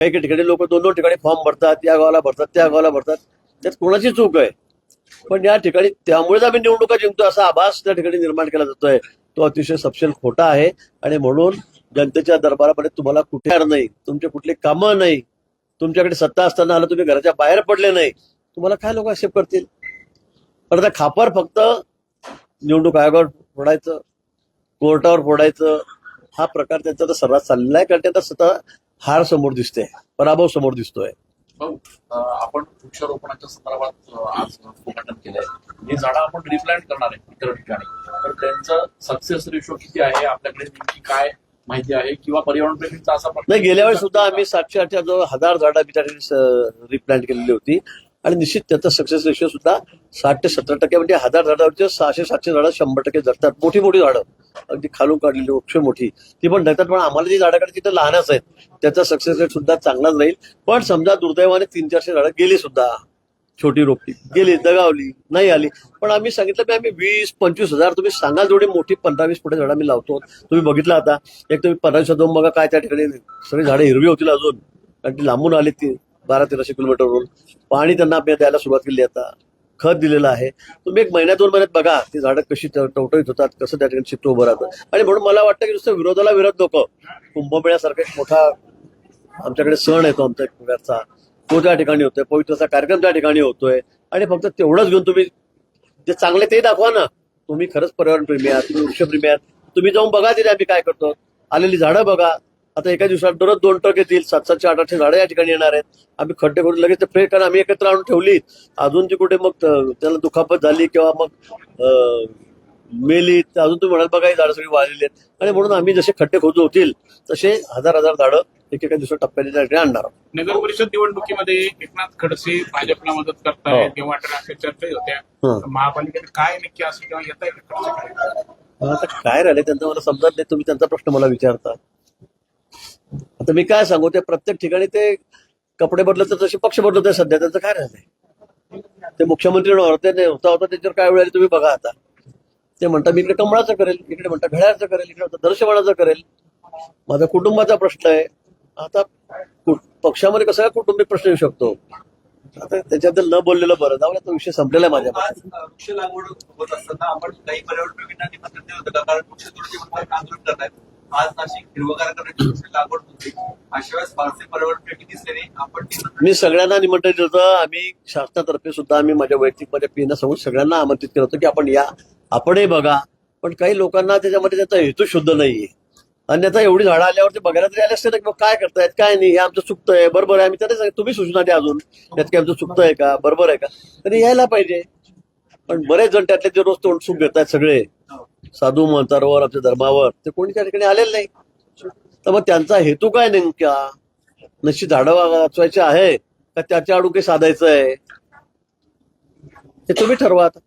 काही काही ठिकाणी लोक दोन दोन ठिकाणी फॉर्म भरतात या गावाला भरतात त्या गावाला भरतात. त्यात कोणाची चूक आहे? पण या ठिकाणी त्यामुळेच आम्ही निवडणुका जिंकतो असा आभास त्या ठिकाणी निर्माण केला जातोय. तो अतिशय सपशेल खोटा आहे आणि म्हणून जनतेच्या दरबारामध्ये तुम्हाला कुठे नाही तुमचे कुठले कामं नाही तुमच्याकडे सत्ता असताना आलं तुम्ही घराच्या बाहेर पडले नाही तुम्हाला काय लोक आक्षेप करतील? पण आता खापर फक्त निवडणूक आयोगावर फोडायचं कोर्टावर फोडायचं हा प्रकार त्यांचा तर सर्रास चाललेला आहे कारण त्यांचा स्वतः हार समोर दिसते पराभव समोर दिसतोय. आपण वृक्षारोपणाच्या संदर्भात आज उद्घाटन केलंय. ही झाडं आपण रिप्लांट करणार आहे इतर ठिकाणी. तर त्यांचं सक्सेस रेशो किती आहे? आपल्याकडे नेमकी काय माहिती आहे? किंवा पर्यावरण प्रेमींचा असा प्रश्न नाही गेल्या वेळी सुद्धा आम्ही सातशे आठच्या जो हजार झाडं त्या रिप्लांट केलेली होती. आणि निश्चित त्याचा सक्सेस रेशिओ सुद्धा साठ ते सत्तर टक्के म्हणजे हजार झाडावरचे सहाशे सातशे झाडं शंभर टक्के जगतात. मोठी मोठी झाडं. अगदी खालून काढलेली वृक्ष मोठी. ती पण धरतात पण आम्हाला जी झाडं काढली तिथं लहानच आहेत. त्याचा सक्सेस रेट सुद्धा चांगलाच राहील. पण समजा दुर्दैवाने तीन चारशे झाडं गेली सुद्धा. छोटी रोपटी. गेली दगावली नाही आली. पण आम्ही सांगितलं की आम्ही वीस पंचवीस हजार तुम्ही सांगा जेवढी मोठी पंधरा वीस फुटे झाडं आम्ही लावतो. तुम्ही बघितलं आता? एक तुम्ही पंधरा दिवसात जाऊन बघा काय त्या ठिकाणी. सगळी झाडं हिरवी होतील अजून. कारण ती लांबून आली ती बारा तेराशे किलोमीटरवरून. पाणी त्यांना आम्ही द्यायला सुरुवात केली आता. खत दिलेलं आहे. तुम्ही एक महिन्या दोन महिन्यात बघा ती झाडं कशी टव- टवटवीत होतात कसं त्या ठिकाणी चित्र उभं राहतं. आणि म्हणून मला वाटतं की नुसतं विरोधाला विरोध नको. कुंभमेळ्यासारखा एक मोठा आमच्याकडे सण येतो आमच्या एक प्रकारचा तो त्या ठिकाणी होतोय. पवित्रचा कार्यक्रम त्या ठिकाणी होतोय. आणि फक्त तेवढंच घेऊन तुम्ही जे चांगले ते दाखवा ना. तुम्ही खरंच पर्यावरण प्रेमी आहात तुम्ही वृक्षप्रेमी आहात. तुम्ही जाऊन बघा तिथे आम्ही काय करतो. आलेली झाडं बघा. आता एका दिवसात दररोज दोन ट्रक येतील सात सातशे आठ आठशे झाडं या ठिकाणी येणार आहेत. आम्ही खड्डे करून लगेच ते फ्रेश कारण आम्ही एकत्र आणून ठेवली अजून ती कुठे मग त्याला दुखापत झाली किंवा मग मेली तर अजून तुम्ही म्हणाल बघा ही झाडं सगळी वाळलेली आहेत. आणि म्हणून आम्ही जसे खड्डे खोदू होतील तसे हजार हजार झाडं एकेका दिवसात टप्प्याने त्या ठिकाणी आणणार आहोत. नगर परिषद निवडणुकीमध्ये एकनाथ खडसे भाजपला मदत हो. करतायत किंवा होत्या. हं. महापालिकेत काय नक्की असं किंवा येत आहे आता काय राहिले त्यांचं मला समजत नाही. तुम्ही त्यांचा प्रश्न मला विचारता. आता मी काय सांगू ते प्रत्येक ठिकाणी ते कपडे बदलत तसे पक्ष बदलत आहे सध्या त्याचं काय राहते ते मुख्यमंत्री होते होता होता त्याच्यावर काय वेळ आली तुम्ही बघा आता. ते म्हणता मी इकडे कमळाचं करेल इकडे म्हणता घड्याळाचं करेल इकडे म्हणतात दर्शवणाचं करेल. माझा कुटुंबाचा प्रश्न आहे. आता पक्षामध्ये कसा काय कुटुंबिक प्रश्न येऊ शकतो. आता त्याच्याबद्दल न बोललेलं बरं. जाऊ तो विषय संपलेला आहे माझ्या वृक्ष लागवड होत असताना आपण काही पर्यावरण प्रेमींना निमंत्रण दिलं होतं कारण वृक्ष आंदोलन करतायत. आज नाशिक हिरवगार करण्याची लागवड होती? अशा वेळेस फारसे आपण मी सगळ्यांना निमंत्रण दिलं होतं आम्ही शासनातर्फे सुद्धा आम्ही माझ्या वैयक्तिक माझ्या पिना समोर सगळ्यांना आमंत्रित केलं होतं की आपण या आपणही बघा. पण काही लोकांना त्याच्यामध्ये त्याचा हेतू शुद्ध नाहीये. अन्यथा एवढी झाडं आल्यावर ते बघायला तरी आले असते ना की मग काय करतायत काय नाही हे आमचं चुकतंय बरोबर आहे. आम्ही त्याने सांगितलं, तुम्ही सूचना द्या अजून. त्यात काय आमचं चुकतंय का? बरोबर आहे का? तरी यायला पाहिजे. पण बरेच जण त्यातले जे रोज तोंडसूक घेत आहेत सगळे साधू मंत्रावर आपल्या धर्मावर. ते कोणी त्या ठिकाणी आलेलं नाही. तर मग त्यांचा हेतू काय नेमका नशी झाडं वाचवायचे आहे का त्याच्या आडू काही साधायचं आहे हे तुम्ही ठरवा आता.